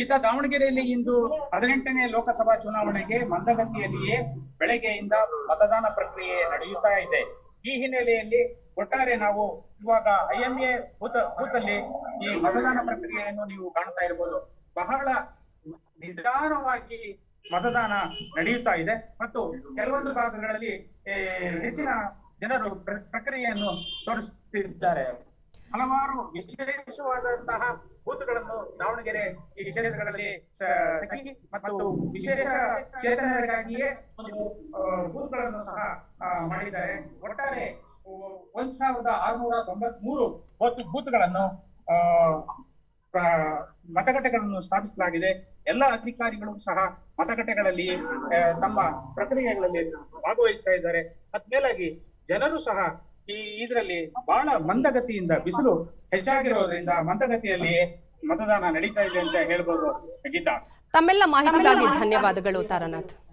ಈತ ದಾವಣಗೆರೆಯಲ್ಲಿ ಇಂದು ಹದಿನೆಂಟನೇ ಲೋಕಸಭಾ ಚುನಾವಣೆಗೆ ಮಂದಗತಿಯಲ್ಲಿಯೇ ಬೆಳಗ್ಗೆಯಿಂದ ಮತದಾನ ಪ್ರಕ್ರಿಯೆ ನಡೆಯುತ್ತಾ ಇದೆ. ಈ ಹಿನ್ನೆಲೆಯಲ್ಲಿ ಒಟ್ಟಾರೆ ನಾವು ಇವಾಗ ಐಎಂಎ ಬೂತ್ ಈ ಮತದಾನ ಪ್ರಕ್ರಿಯೆಯನ್ನು ನೀವು ಕಾಣ್ತಾ ಇರಬಹುದು ಬಹಳ ನಿಧಾನವಾಗಿ ಮತದಾನ ನಡೆಯುತ್ತಾ ಇದೆ ಮತ್ತು ಕೆಲವೊಂದು ಭಾಗಗಳಲ್ಲಿ ಹೆಚ್ಚಿನ ಜನರು ಪ್ರ- ಪ್ರಕ್ರಿಯೆಯನ್ನು ತೋರಿಸುತ್ತಿದ್ದಾರೆ ಹಲವಾರು ವಿಶೇಷವಾದಂತಹ ಬೂತ್ಗಳನ್ನು ದಾವಣಗೆರೆ ಈ ಕ್ಷೇತ್ರಗಳಲ್ಲಿ ಸಖಿ ಮತ್ತು ವಿಶೇಷ ಚೇತನರಿಗಾಗಿಯೇ ಒಂದು ಬೂತ್ಗಳನ್ನು ಸಹ ಮಾಡಿದ್ದಾರೆ. ಒಟ್ಟಾರೆ ಒಂದ್ ಸಾವಿರದ ಆರುನೂರ ತೊಂಬತ್ ಮೂರು ಬೂತ್ ಬೂತ್ಗಳನ್ನು ಮತಗಟ್ಟೆಗಳನ್ನು ಸ್ಥಾಪಿಸಲಾಗಿದೆ. ಎಲ್ಲ ಅಧಿಕಾರಿಗಳು ಸಹ ಮತಗಟ್ಟೆಗಳಲ್ಲಿ ತಮ್ಮ ಪ್ರಕ್ರಿಯೆಗಳಲ್ಲಿ ಭಾಗವಹಿಸ್ತಾ ಇದ್ದಾರೆ. ಅದ್ಮೇಲಾಗಿ ಜನರು ಸಹ ಈ, ಇದರಲ್ಲಿ ಬಹಳ ಮಂದಗತಿಯಿಂದ, ಬಿಸಿಲು ಹೆಚ್ಚಾಗಿರೋದ್ರಿಂದ ಮಂದಗತಿಯಲ್ಲಿ ಮತದಾನ ನಡೀತಾ ಇದೆ ಅಂತ ಹೇಳ್ಬೋದು ಗೀತಾ. ತಮ್ಮೆಲ್ಲ ಮಾಹಿತಿಗಾಗಿ ಧನ್ಯವಾದಗಳು ತಾರನಾಥ್.